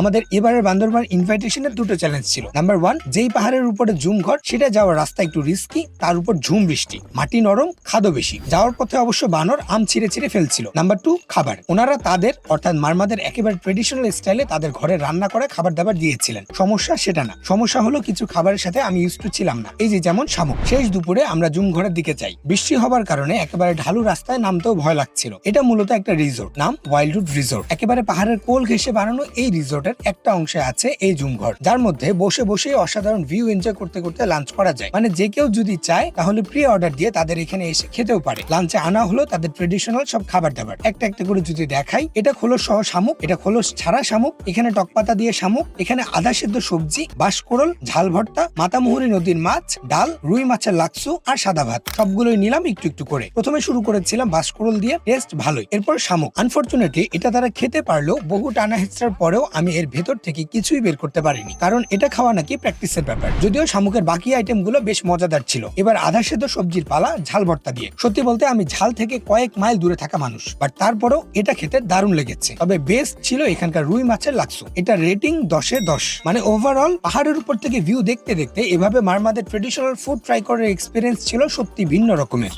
আমাদের এবারের বান্দরবান ইনভাইটেশনের দুটো চ্যালেঞ্জ ছিল। নাম্বার ওয়ান যেই পাহাড়ের উপরে ঝুম ঘর সেটা যাওয়ার রাস্তা একটু রিস্কি তার উপর ঝুম বৃষ্টি। মাটি নরম খাদো বেশি। যাওয়ার পথে অবশ্য বানর আম ছিঁড়ে ছিঁড়ে ফেলছিল। নাম্বার টু খাবার। ওনারা তাদের, অর্থাৎ মারমাদের একেবারে ট্রেডিশনাল স্টাইলে তাদের ঘরে রান্না করে খাবার দাবার দিয়েছিলেন। সমস্যা সেটা না। সমস্যা হলো কিছু খাবারের সাথে আমি ইউজ টু ছিলাম না। এই যে যেমন শামুক। শেষ দুপুরে আমরা জুম ঘরের দিকে যাই। বৃষ্টি হবার কারণে একেবারে ঢালু রাস্তায় নামতেও ভয় লাগছিল। এটা মূলত একটা রিসোর্ট নাম ওয়াইল্ডউড রিসোর্ট একেবারে পাহাড়ের কোল ঘেসে বানানো এই রিসোর্টের একটা অংশে আছে এই জুম ঘর। যার মধ্যে বসে বসে অসাধারণ ভিউ এনজয় করতে করতে লাঞ্চ করা যায়। মানে যে কেউ যদি চায়, তাহলে প্রি অর্ডার দিয়ে তাদের এখানে এসে খেতেও পারে। লাঞ্চে আনা হলো তাদের ট্রেডিশনাল সব খাবার দাবার। একটা একটা করে যদি দেখাই, এটা খোলস সহ শামুক, এটা খোলস ছাড়া শামুক, এখানে টক পাতা দিয়ে শামুক, এখানে আদা সেদ্ধ সবজি বাঁশকোড়ল ঝাল ভর্তা, মাতামুহুরি নদীর মাছ, ডাল, রুই মাছের লাকসু আর সাদা ভাত। সবগুলোই নিলাম একটু একটু করে। প্রথমে শুরু করেছিলাম বাঁশকোড়ল দিয়ে টেস্ট ভালোই। এরপর শামুক। আনফরচুনেটলি এটা তারা খেতে পারলেও বহু টানা হেঁচড়ার পরেও আমি এর ভেতর থেকে কিছুই বের করতে পারিনি। কারণ এটা খাওয়া নাকি প্র্যাকটিসের ব্যাপার। যদিও শামুকের বাকি আইটেমগুলো বেশ মজাদার ছিল। এবার আধা সেদ্ধ সবজির পালা, ঝাল ভর্তা দিয়ে। সত্যি বলতে আমি ঝাল থেকে কয়েক মাইল দূরে থাকা মানুষ। বাট তারপরেও এটা খেতে দারুণ লেগেছে। তবে বেস্ট ছিল এখানকার রুই মাছের লাকসু। এটা রেটিং দশে দশ। মানে ওভারঅল পাহাড়ের উপর থেকে ভিউ দেখতে দেখতে এভাবে মারমাদের ট্রেডিশনাল ফুড ট্রাই করার এক্সপিরিয়েন্স ছিল সত্যি ভিন্ন রকমের।